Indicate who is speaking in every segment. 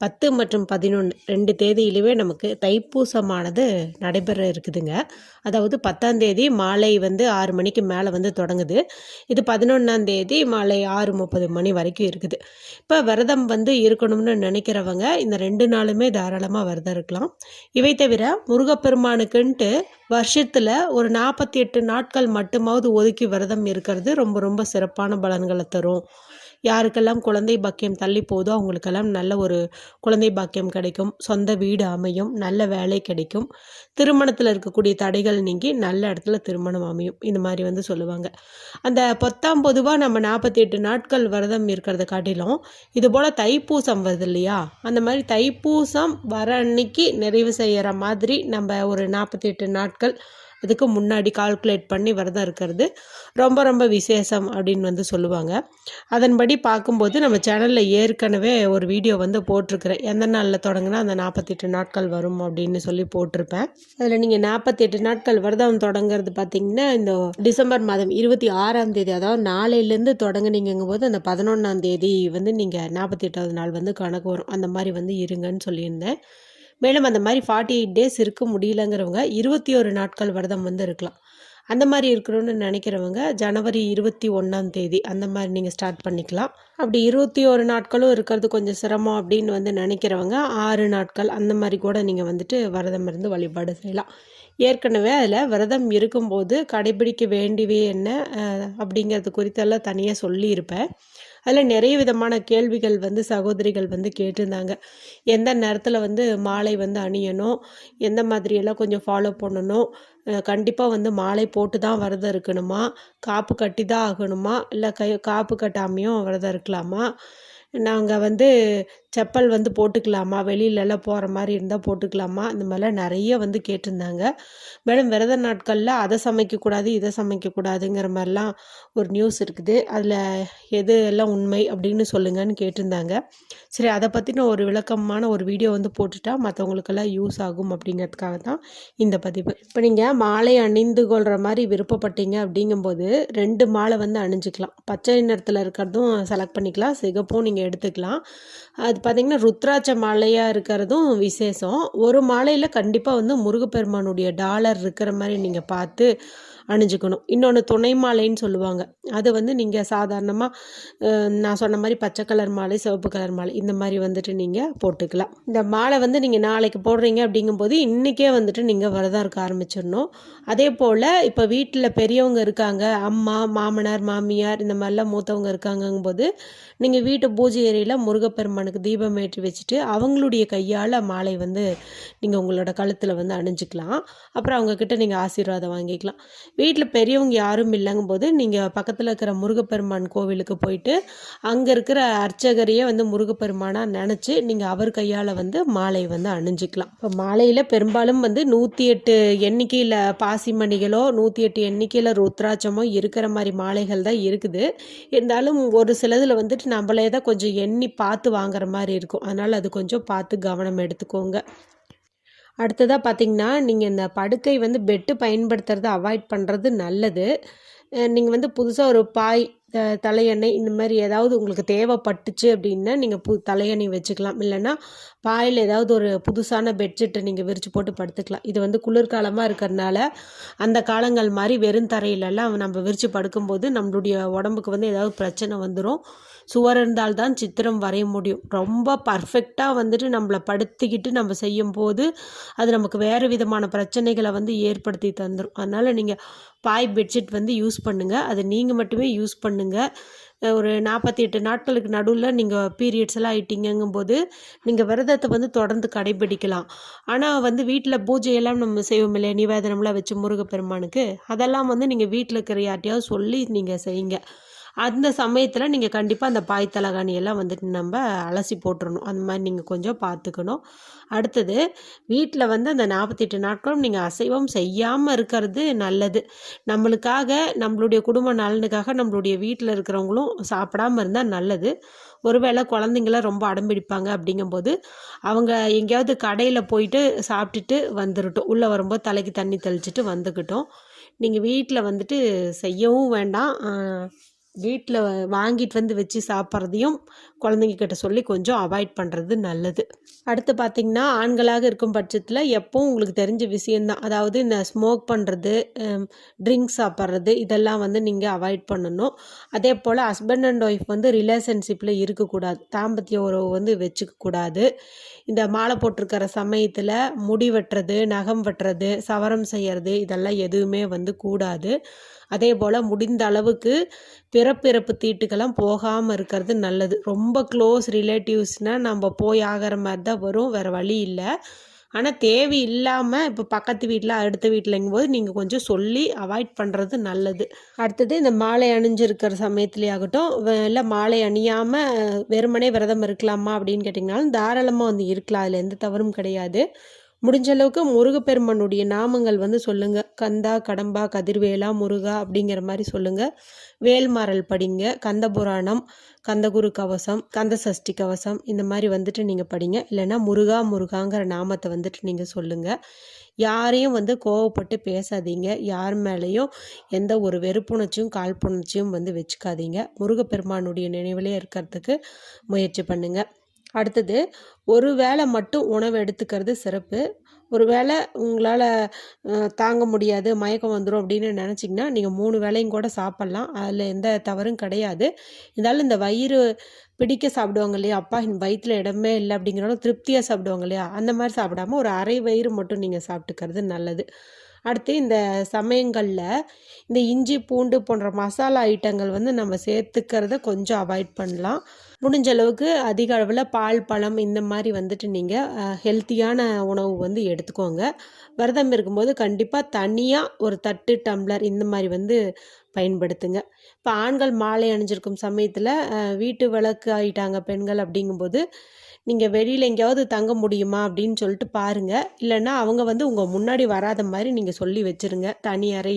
Speaker 1: பத்து மற்றும் பதினொன்று ரெண்டு தேதியிலுமே நமக்கு தைப்பூசமானது நடைபெற இருக்குதுங்க. அதாவது பத்தாம் தேதி மாலை வந்து ஆறு மணிக்கு மேலே வந்து தொடங்குது. இது பதினொன்றாம் தேதி மாலை ஆறு முப்பது மணி வரைக்கும் இருக்குது. இப்போ விரதம் வந்து இருக்கணும்னு நினைக்கிறவங்க இந்த ரெண்டு நாளுமே தாராளமாக விரதம் இருக்கலாம். இவை தவிர முருகப்பெருமானுக்குன்ட்டு வருஷத்தில் ஒரு நாற்பத்தி எட்டு நாட்கள் மட்டுமாவது ஒதுக்கி விரதம் இருக்கிறது ரொம்ப ரொம்ப சிறப்பான பலன்களை தரும். யாருக்கெல்லாம் குழந்தை பாக்கியம் தள்ளி போதோ அவங்களுக்கெல்லாம் நல்ல ஒரு குழந்தை பாக்கியம் கிடைக்கும். சொந்த வீடு அமையும். நல்ல வேலை கிடைக்கும். திருமணத்தில் இருக்கக்கூடிய தடைகள் நீங்கி நல்ல இடத்துல திருமணம் அமையும். இந்த மாதிரி வந்து சொல்லுவாங்க. அந்த பத்தாம் பொதுவாக நம்ம நாற்பத்தி எட்டு நாட்கள் விரதம் இருக்கிறத காட்டிலும் இது போல் தைப்பூசம் வருது இல்லையா? அந்த மாதிரி தைப்பூசம் வர அன்னைக்கு நிறைவு செய்கிற மாதிரி நம்ம ஒரு நாற்பத்தி எட்டு நாட்கள் அதுக்கு முன்னாடி கால்குலேட் பண்ணி விரதம் இருக்கிறது. ரொம்ப ரொம்ப விசேஷம் அப்படின்னு வந்து சொல்லுவாங்க. அதன்படி பார்க்கும்போது நம்ம சேனலில் ஏற்கனவே ஒரு வீடியோ வந்து போட்டிருக்கிறேன். எந்த நாளில் தொடங்கினா அந்த நாற்பத்தெட்டு நாட்கள் வரும் அப்படின்னு சொல்லி போட்டிருப்பேன். அதில் நீங்கள் நாற்பத்தெட்டு நாட்கள் விரதம் தொடங்குறது பார்த்தீங்கன்னா இந்த டிசம்பர் மாதம் இருபத்தி ஆறாம் தேதி அதாவது நாளையிலேருந்து தொடங்குனீங்கும் போது அந்த பதினொன்றாம் தேதி வந்து நீங்கள் நாற்பத்தி எட்டாவது நாள் வந்து கணக்கு வரும். அந்த மாதிரி வந்து இருங்கன்னு சொல்லியிருந்தேன். மேலும் அந்த மாதிரி ஃபார்ட்டி எயிட் டேஸ் இருக்க முடியலங்கிறவங்க இருபத்தி ஒரு நாட்கள் விரதம் வந்து இருக்கலாம். அந்த மாதிரி இருக்கணும்னு நினைக்கிறவங்க ஜனவரி இருபத்தி ஒன்றாம் தேதி அந்த மாதிரி நீங்கள் ஸ்டார்ட் பண்ணிக்கலாம். அப்படி இருபத்தி ஒரு நாட்களும் இருக்கிறது கொஞ்சம் சிரமம் அப்படின்னு வந்து நினைக்கிறவங்க ஆறு நாட்கள் அந்த மாதிரி கூட நீங்கள் வந்துட்டு விரதம் இருந்து வழிபாடு செய்யலாம். ஏற்கனவே அதில் விரதம் இருக்கும்போது கடைபிடிக்க வேண்டியவே என்ன அப்படிங்கிறது குறித்தெல்லாம் தனியாக சொல்லியிருப்பேன். அதில் நிறைய விதமான கேள்விகள் வந்து சகோதரிகள் வந்து கேட்டிருந்தாங்க. எந்த நேரத்தில் வந்து மாலை வந்து அணியணும்? எந்த மாதிரியெல்லாம் கொஞ்சம் ஃபாலோ பண்ணணும்? கண்டிப்பாக வந்து மாலை போட்டு தான் விரதம் இருக்கணுமா? காப்பு கட்டி தான் ஆகணுமா? இல்லை கை காப்பு கட்டாமையும் விரதம் இருக்கலாமா? நாங்கள் வந்து செப்பல் வந்து போட்டுக்கலாமா? வெளியிலலாம் போகிற மாதிரி இருந்தால் போட்டுக்கலாமா? இந்த மாதிரிலாம் நிறைய வந்து கேட்டிருந்தாங்க. மேடம் விரத நாட்களில் அதை சமைக்கக்கூடாது இதை சமைக்கக்கூடாதுங்கிற மாதிரிலாம் ஒரு நியூஸ் இருக்குது. அதில் எது எல்லாம் உண்மை அப்படின்னு சொல்லுங்கன்னு கேட்டிருந்தாங்க. சரி அதை பற்றின ஒரு விளக்கமான ஒரு வீடியோ வந்து போட்டுட்டா மற்றவங்களுக்கெல்லாம் யூஸ் ஆகும் அப்படிங்கிறதுக்காக தான் இந்த பதிவு. இப்போ நீங்கள் மாலை அணிந்து கொள்கிற மாதிரி விருப்பப்பட்டீங்க அப்படிங்கும்போது ரெண்டு மாலை வந்து அணிஞ்சிக்கலாம். பச்சை நிறத்தில் இருக்கிறதும் செலக்ட் பண்ணிக்கலாம். சிகப்பும் நீங்கள் எடுத்துக்கலாம். அது பார்த்திங்கன்னா ருத்ராட்ச மாலையாக இருக்கிறதும் விசேஷம். ஒரு மாலையில் கண்டிப்பாக வந்து முருகப்பெருமானுடைய டாலர் இருக்கிற மாதிரி நீங்கள் பார்த்து அணிஞ்சுக்கணும். இன்னொன்று துணை மாலைன்னு சொல்லுவாங்க. அது வந்து நீங்கள் சாதாரணமாக நான் சொன்ன மாதிரி பச்சை கலர் மாலை சிவப்பு கலர் மாலை இந்த மாதிரி வந்துட்டு நீங்கள் போட்டுக்கலாம். இந்த மாலை வந்து நீங்கள் நாளைக்கு போடுறீங்க அப்படிங்கும்போது இன்றைக்கே வந்துட்டு நீங்கள் விரதம் இருக்க ஆரம்பிச்சிடணும். அதே போல் இப்போ வீட்டில் பெரியவங்க இருக்காங்க அம்மா மாமனார் மாமியார் இந்த மாதிரிலாம் மூத்தவங்க இருக்காங்கங்கும்போது நீங்கள் வீட்டு பூஜை ஏரியில் முருகப்பெருமானுக்கு தீபம் ஏற்றி வச்சுட்டு அவங்களுடைய கையால் மாலை வந்து நீங்கள் உங்களோட கழுத்தில் வந்து அணிஞ்சிக்கலாம். அப்புறம் அவங்கக்கிட்ட நீங்கள் ஆசீர்வாதம் வாங்கிக்கலாம். வீட்டில் பெரியவங்க யாரும் இல்லைங்கும்போது நீங்கள் பக்கத்தில் இருக்கிற முருகப்பெருமான் கோவிலுக்கு போயிட்டு அங்கே இருக்கிற அர்ச்சகரையே வந்து முருகப்பெருமானாக நினச்சி நீங்கள் அவர் கையால் வந்து மாலை வந்து அணிஞ்சிக்கலாம். இப்போ மாலையில் பெரும்பாலும் வந்து நூற்றி எட்டு எண்ணிக்கையில் பாசிமணிகளோ நூற்றி எட்டு எண்ணிக்கையில் ருத்ராட்சமோ இருக்கிற மாதிரி மாலைகள் தான் இருக்குது. இருந்தாலும் ஒரு சிலதில் வந்துட்டு நம்மளே தான் கொஞ்சம் எண்ணி பார்த்து வாங்குற மாதிரி இருக்கும். அதனால் அது கொஞ்சம் பார்த்து கவனம் எடுத்துக்கோங்க. அடுத்ததாக பார்த்தீங்கன்னா நீங்கள் இந்த படுக்கை வந்து பெட்டு பயன்படுத்துறதை அவாய்ட் பண்ணுறது நல்லது. நீங்கள் வந்து புதுசாக ஒரு பாய் தலையணை இந்த மாதிரி ஏதாவது உங்களுக்கு தேவைப்பட்டுச்சு அப்படின்னா நீங்கள் பு தலையணை வச்சுக்கலாம். இல்லைன்னா பாயில் ஏதாவது ஒரு புதுசான பெட்ஷீட்டை நீங்கள் விரித்து போட்டு படுத்துக்கலாம். இது வந்து குளிர்காலமாக இருக்கிறதுனால அந்த காலங்கள் மாதிரி வெறும் தரையிலெல்லாம் நம்ம விரித்து படுக்கும்போது நம்மளுடைய உடம்புக்கு வந்து ஏதாவது பிரச்சனை வந்துடும் சுவர் இருந்தால்தான் சித்திரம் வரைய முடியும். ரொம்ப பர்ஃபெக்டாக வந்துட்டு நம்மளை படுத்திக்கிட்டு நம்ம செய்யும்போது அது நமக்கு வேறு விதமான பிரச்சனைகளை வந்து ஏற்படுத்தி தந்துடும் அதனால் நீங்கள் பாய் பெட்ஷீட் வந்து யூஸ் பண்ணுங்கள் அது நீங்கள் மட்டுமே யூஸ் பண்ணுங்கள் ஒரு நாற்பத்தி எட்டு நாட்களுக்கு நடுவில் நீங்கள் பீரியட்ஸ் எல்லாம் ஆயிட்டீங்கங்கும்போது நீங்கள் விரதத்தை வந்து தொடர்ந்து கடைபிடிக்கலாம். ஆனால் வந்து வீட்டில் பூஜையெல்லாம் நம்ம செய்வோம் இல்லையா? நிவேதனம்லாம் வச்சு முருகப்பெருமானுக்கு அதெல்லாம் வந்து நீங்கள் வீட்டில் இருக்கிற யார்ட்டையாவது சொல்லி நீங்கள் செய்யுங்க. அந்த சமயத்தில் நீங்கள் கண்டிப்பாக அந்த பாய் தலகாணி வந்துட்டு நம்ம அலசி போட்டுறணும். அந்த மாதிரி நீங்கள் கொஞ்சம் பார்த்துக்கணும் அடுத்தது வீட்டில் வந்து அந்த நாற்பத்தெட்டு நாட்களும் நீங்கள் அசைவம் செய்யாமல் இருக்கிறது நல்லது. நம்மளுக்காக நம்மளுடைய குடும்ப நலனுக்காக நம்மளுடைய வீட்டில் இருக்கிறவங்களும் சாப்பிடாம இருந்தால் நல்லது. ஒருவேளை குழந்தைங்களாம் ரொம்ப அடம்பிடிப்பாங்க அப்படிங்கும்போது அவங்க எங்கேயாவது கடையில் போயிட்டு சாப்பிட்டுட்டு வந்துடட்டும் உள்ளே வரும்போது தலைக்கு தண்ணி தெளிச்சிட்டு வந்துக்கிட்டோம். நீங்கள் வீட்டில் வந்துட்டு செய்யவும் வேண்டாம். வீட்டில் வாங்கிட்டு வந்து வச்சு சாப்பிட்றதையும் குழந்தைங்க கிட்ட சொல்லி கொஞ்சம் அவாய்ட் பண்ணுறது நல்லது. அடுத்து பார்த்திங்கன்னா ஆண்களாக இருக்கும் பட்சத்தில் எப்போவும் உங்களுக்கு தெரிஞ்ச விஷயந்தான் அதாவது இந்த ஸ்மோக் பண்ணுறது ட்ரிங்க்ஸ் சாப்பிட்றது இதெல்லாம் வந்து நீங்கள் அவாய்ட் பண்ணணும். அதே போல் ஹஸ்பண்ட் அண்ட் ஒய்ஃப் வந்து ரிலேஷன்ஷிப்பில் இருக்கக்கூடாது. தாம்பத்திய உறவு வந்து வச்சுக்கக்கூடாது. இந்த மாலை போட்டிருக்கிற சமயத்தில் முடி வெட்டுறது நகம் வெட்டுறது சவரம் செய்கிறது இதெல்லாம் எதுவுமே வந்து கூடாது. அதே போல் முடிந்த அளவுக்கு பிறப்பிறப்பு தீட்டுக்கெல்லாம் போகாமல் இருக்கிறது நல்லது. ரொம்ப ரொம்ப க்ளோஸ் ரிலேட்டிவ்ஸ்னால் நம்ம போய் ஆகிற மாதிரி தான் வரும் வேறு வழி இல்லை. ஆனால் தேவை இல்லாமல் இப்போ பக்கத்து வீட்டில் அடுத்த வீட்டிலங்கும்போது நீங்கள் கொஞ்சம் சொல்லி அவாய்ட் பண்ணுறது நல்லது. அடுத்தது இந்த மாலை அணிஞ்சிருக்கிற சமயத்துலேயே ஆகட்டும் இல்லை மாலை அணியாமல் வெறுமனே விரதம் இருக்கலாமா அப்படின்னு கேட்டிங்கனாலும் தாராளமாக வந்து இருக்கலாம். அதில் எந்த தவறும் கிடையாது. முடிஞ்ச அளவுக்கு முருகப்பெருமானுடைய நாமங்கள் வந்து சொல்லுங்க. கந்தா கடம்பா கதிர்வேலா முருகா அப்படிங்கிற மாதிரி சொல்லுங்க. வேல்மாறல் படிங்க. கந்த புராணம் கந்தகுரு கவசம் கந்த சஷ்டி கவசம் இந்த மாதிரி வந்துட்டு நீங்கள் படிங்க. இல்லைன்னா முருகா முருகாங்கிற நாமத்தை வந்துட்டு நீங்கள் சொல்லுங்கள் யாரையும் வந்து கோவப்பட்டு பேசாதீங்க. யார் மேலேயும் எந்த ஒரு வெறுப்புணர்ச்சியும் காழ்ப்புணர்ச்சியும் வந்து வச்சுக்காதீங்க. முருகப்பெருமானுடைய நினைவிலே இருக்கிறதுக்கு முயற்சி பண்ணுங்கள் அடுத்தது ஒரு வேளை மட்டும் உணவு எடுத்துக்கிறது சிறப்பு. ஒரு வேளை உங்களால் தாங்க முடியாது மயக்கம் வந்துடும் அப்படின்னு நினச்சிங்கன்னா நீங்கள் மூணு வேளையும் கூட சாப்பிட்லாம். அதில் எந்த தவறும் கிடையாது. இருந்தாலும் இந்த வயிறு பிடிக்க சாப்பிடுவாங்க இல்லையா? அப்பா என் வயிற்றில் இடமே இல்லை அப்படிங்கிறனால திருப்தியாக சாப்பிடுவாங்க இல்லையா? அந்த மாதிரி சாப்பிடாம ஒரு அரை வயிறு மட்டும் நீங்கள் சாப்பிட்டுக்கிறது நல்லது. அடுத்து இந்த சமயங்களில் இந்த இஞ்சி பூண்டு போன்ற மசாலா ஐட்டங்கள் வந்து நம்ம சேர்த்துக்கிறத கொஞ்சம் அவாய்ட் பண்ணலாம். முடிஞ்ச அளவுக்கு அதிக அளவில் பால் பழம் இந்த மாதிரி வந்துட்டு நீங்கள் ஹெல்த்தியான உணவு வந்து எடுத்துக்கோங்க. விரதம் இருக்கும்போது கண்டிப்பாக தனியாக ஒரு தட்டு டம்ளர் இந்த மாதிரி வந்து பயன்படுத்துங்க. இப்போ ஆண்கள் மாலை அணிஞ்சிருக்கும் சமயத்தில் வீட்டு விளக்கு ஆகிட்டாங்க பெண்கள் அப்படிங்கும்போது நீங்கள் வெளியில் எங்கேயாவது தங்க முடியுமா அப்படின்னு சொல்லிட்டு பாருங்கள் இல்லைன்னா அவங்க வந்து உங்கள் முன்னாடி வராத மாதிரி நீங்கள் சொல்லி வச்சுருங்க. தனி அறை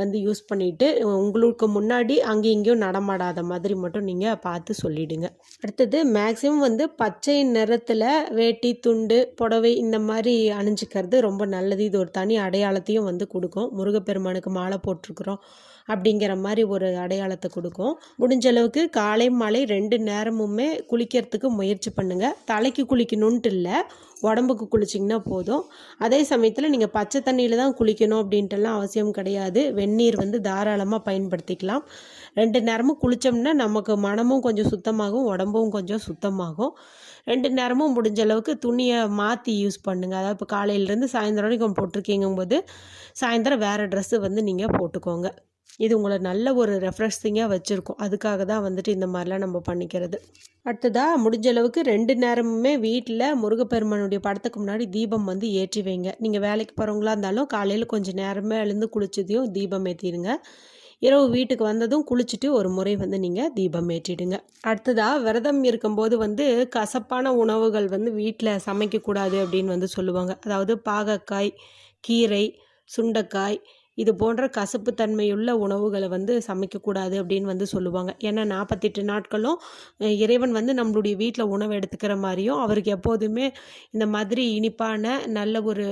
Speaker 1: வந்து யூஸ் பண்ணிவிட்டு உங்களுக்கு முன்னாடி அங்கேயும் இங்கேயும் நடமாடாத மாதிரி மட்டும் நீங்கள் பார்த்து சொல்லிவிடுங்க அடுத்தது மேக்ஸிமம் வந்து பச்சை நிறத்தில் வேட்டி துண்டு புடவை இந்த மாதிரி அணிஞ்சிக்கிறது ரொம்ப நல்லது. இது ஒரு தனி அடையாளத்தையும் வந்து கொடுக்கும். முருகப்பெருமானுக்கு மாலை போட்டிருக்குறோம். அப்படிங்கிற மாதிரி ஒரு அடையாளத்தை கொடுக்கும். முடிஞ்ச அளவுக்கு காலை மாலை ரெண்டு நேரமுமே குளிக்கிறதுக்கு முயற்சி பண்ணுங்கள் தலைக்கு குளிக்கணுன்ட்டு இல்லை உடம்புக்கு குளிச்சிங்கன்னா போதும். அதே சமயத்தில் நீங்கள் பச்சை தண்ணியில் தான் குளிக்கணும் அப்படின்ட்டுலாம் அவசியம் கிடையாது. வெந்நீர் வந்து தாராளமாக பயன்படுத்திக்கலாம். ரெண்டு நேரமும் குளித்தோம்னா நமக்கு மனமும் கொஞ்சம் சுத்தமாகும் உடம்பும் கொஞ்சம் சுத்தமாகும். ரெண்டு நேரமும் முடிஞ்ச அளவுக்கு துணியை மாற்றி யூஸ் பண்ணுங்கள் அதாவது இப்போ காலையிலேருந்து சாயந்தரம் வரைக்கும் போட்டிருக்கீங்கும் போது சாயந்தரம் வேறு ட்ரெஸ்ஸு வந்து நீங்கள் போட்டுக்கோங்க. இது உங்களை நல்ல ஒரு ரெஃப்ரெஷிங்காக வச்சுருக்கும். அதுக்காக தான் வந்துட்டு இந்த மாதிரிலாம் நம்ம பண்ணிக்கிறது. அடுத்ததாக முடிஞ்ச அளவுக்கு ரெண்டு நேரமுமே வீட்டில் முருகப்பெருமானுடைய படத்துக்கு முன்னாடி தீபம் வந்து ஏற்றி வைங்க. நீங்கள் வேலைக்கு போகிறவங்களா இருந்தாலும் காலையில் கொஞ்சம் நேரமே எழுந்து குளிச்சதையும் தீபம் ஏற்றிடுங்க இரவு வீட்டுக்கு வந்ததும் குளிச்சுட்டு ஒரு முறை வந்து நீங்கள் தீபம் ஏற்றிடுங்க. அடுத்ததாக விரதம் இருக்கும்போது வந்து கசப்பான உணவுகள் வந்து வீட்டில் சமைக்கக்கூடாது அப்படின்னு வந்து சொல்லுவாங்க. அதாவது பாகக்காய் கீரை சுண்டைக்காய் இது போன்ற கசப்பு தன்மையுள்ள உணவுகளை வந்து சமைக்கக்கூடாது அப்படின்னு வந்து சொல்லுவாங்க. ஏன்னா நாற்பத்தெட்டு நாட்களும் இறைவன் வந்து நம்மளுடைய வீட்டில் உணவு எடுத்துக்கிற மாதிரியும் அவருக்கு எப்போதுமே இந்த மாதிரி இனிப்பான நல்ல ஒரு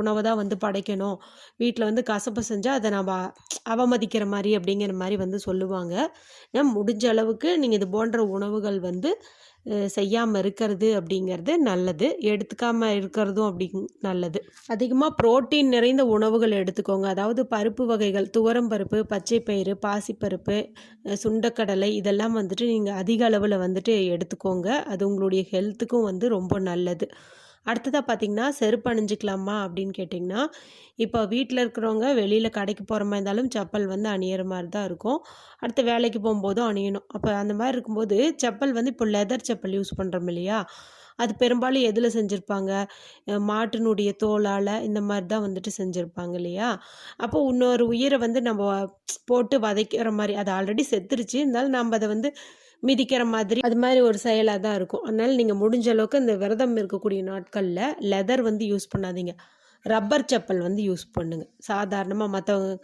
Speaker 1: உணவை தான் வந்து படைக்கணும். வீட்டில் வந்து கசப்பு செஞ்சால் அதை நம்ம அவமதிக்கிற மாதிரி அப்படிங்கிற மாதிரி வந்து சொல்லுவாங்க. முடிஞ்ச அளவுக்கு நீங்கள் இது போன்ற உணவுகள் வந்து செய்யாமல் இருக்கிறது அப்படிங்கிறது நல்லது. எடுத்துக்காமல் இருக்கிறதும் அப்படி நல்லது. அதிகமாக புரோட்டீன் நிறைந்த உணவுகள் எடுத்துக்கோங்க. அதாவது பருப்பு வகைகள் துவரம் பருப்பு பச்சை பயிறு பாசிப்பருப்பு சுண்டக்கடலை இதெல்லாம் வந்துட்டு நீங்கள் அதிக அளவில் வந்துட்டு எடுத்துக்கோங்க. அது உங்களுடைய ஹெல்த்துக்கும் வந்து ரொம்ப நல்லது. அடுத்ததாக பார்த்தீங்கன்னா செருப்பு அணிஞ்சிக்கலாமா? அப்படின்னு கேட்டிங்கன்னா இப்போ வீட்டில் இருக்கிறவங்க வெளியில் கடைக்கு போகிற மாதிரி இருந்தாலும் செப்பல் வந்து அணியிற மாதிரி தான் இருக்கும். அடுத்து வேலைக்கு போகும்போதும் அணியணும். அப்போ அந்த மாதிரி இருக்கும்போது செப்பல் வந்து இப்போ லெதர் செப்பல் யூஸ் பண்ணுறோம் இல்லையா? அது பெரும்பாலும் எதில் செஞ்சுருப்பாங்க? மாட்டினுடைய தோலால் இந்த மாதிரி தான் வந்துட்டு செஞ்சுருப்பாங்க இல்லையா? அப்போ இன்னொரு உயிரை வந்து நம்ம போட்டு வதைக்கிற மாதிரி அது ஆல்ரெடி செத்துருச்சு. இருந்தாலும் நம்ம அதை வந்து மிதிக்கிற மாதிரி அது மாதிரி ஒரு செயலாக தான் இருக்கும். அதனால் நீங்கள் முடிஞ்ச அளவுக்கு இந்த விரதம் இருக்கக்கூடிய நாட்களில் லெதர் வந்து யூஸ் பண்ணாதீங்க. ரப்பர் செப்பல் வந்து யூஸ் பண்ணுங்கள் சாதாரணமாக மற்றவங்க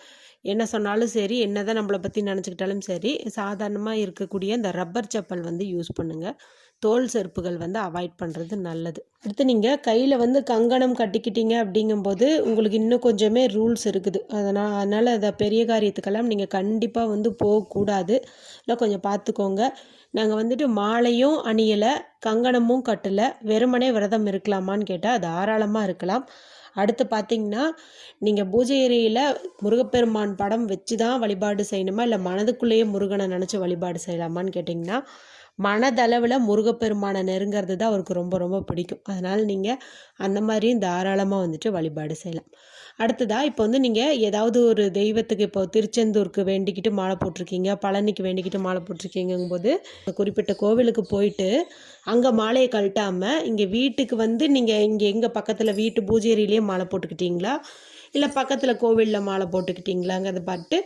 Speaker 1: என்ன சொன்னாலும் சரி என்ன தான் நம்மளை பற்றி நினச்சிக்கிட்டாலும் சரி சாதாரணமாக இருக்கக்கூடிய இந்த ரப்பர் செப்பல் வந்து யூஸ் பண்ணுங்கள் தோல் செருப்புகள் வந்து அவாய்ட் பண்ணுறது நல்லது. அடுத்து நீங்கள் கையில் வந்து கங்கணம் கட்டிக்கிட்டீங்க அப்படிங்கும்போது உங்களுக்கு இன்னும் கொஞ்சமே ரூல்ஸ் இருக்குது. அதனால் அதனால் அதை பெரிய காரியத்துக்கெல்லாம் நீங்கள் கண்டிப்பாக வந்து போகக்கூடாது. இல்லை கொஞ்சம் பார்த்துக்கோங்க நாங்கள் வந்துட்டு மாலையும் அணியலை கங்கணமும் கட்டலை வெறுமனே விரதம் இருக்கலாமான்னு கேட்டால் தாராளமாக இருக்கலாம். அடுத்து பார்த்தீங்கன்னா நீங்கள் பூஜை அறையில் முருகப்பெருமான் படம் வச்சு தான் வழிபாடு செய்யணுமா? இல்லை மனதுக்குள்ளேயே முருகனை நினச்சி வழிபாடு செய்யலாமான்னு கேட்டிங்கன்னா மனதளவில் முருகப்பெருமானை நெருங்கிறது தான் அவருக்கு ரொம்ப ரொம்ப பிடிக்கும். அதனால் நீங்கள் அந்த மாதிரியும் தாராளமாக வந்துட்டு வழிபாடு செய்யலாம். அடுத்ததாக இப்போ வந்து நீங்கள் ஏதாவது ஒரு தெய்வத்துக்கு இப்போ திருச்செந்தூருக்கு வேண்டிக்கிட்டு மாலை போட்டிருக்கீங்க பழனிக்கு வேண்டிக்கிட்டு மாலை போட்டிருக்கீங்கும்போது குறிப்பிட்ட கோவிலுக்கு போயிட்டு அங்கே மாலையை கழட்டாமல் இங்கே வீட்டுக்கு வந்து நீங்கள் இங்கே எங்கள் பக்கத்தில் வீட்டு பூஜை மாலை போட்டுக்கிட்டீங்களா? இல்லை பக்கத்தில் கோவிலில் மாலை போட்டுக்கிட்டீங்களாங்கிறத பார்த்து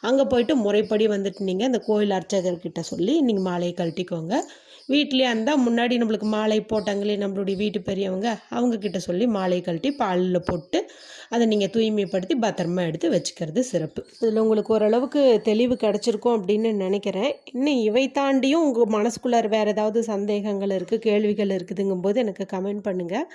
Speaker 1: அங்கே போயிட்டு முறைப்படி வந்துட்டு நீங்கள் அந்த கோயில் அர்ச்சகர்கிட்ட சொல்லி நீங்கள் மாலையை கழட்டிக்கோங்க. வீட்லேயே இருந்தால் முன்னாடி நம்மளுக்கு மாலை போட்டாங்களே நம்மளுடைய வீட்டு பெரியவங்க அவங்கக்கிட்ட சொல்லி மாலையை கழட்டி பாலில் போட்டு அதை நீங்கள் தூய்மைப்படுத்தி பத்திரமா எடுத்து வச்சுக்கிறது சிறப்பு. இதில் உங்களுக்கு ஓரளவுக்கு தெளிவு கிடச்சிருக்கும் அப்படின்னு நினைக்கிறேன். இன்னும் இவை தாண்டியும் உங்கள் மனசுக்குள்ளார் வேறு ஏதாவது சந்தேகங்கள் இருக்குது கேள்விகள் இருக்குதுங்கும்போது எனக்கு கமெண்ட் பண்ணுங்கள்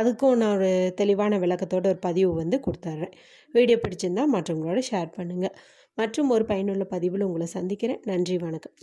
Speaker 1: அதுக்கும் நான் ஒரு தெளிவான விளக்கத்தோட ஒரு பதிவு வந்து கொடுத்துட்றேன். வீடியோ பிடிச்சிருந்தால் மற்றவங்களோட ஷேர் பண்ணுங்கள் மற்றும் ஒரு பயனுள்ள பதிவில் உங்களை சந்திக்கிறேன். நன்றி வணக்கம்.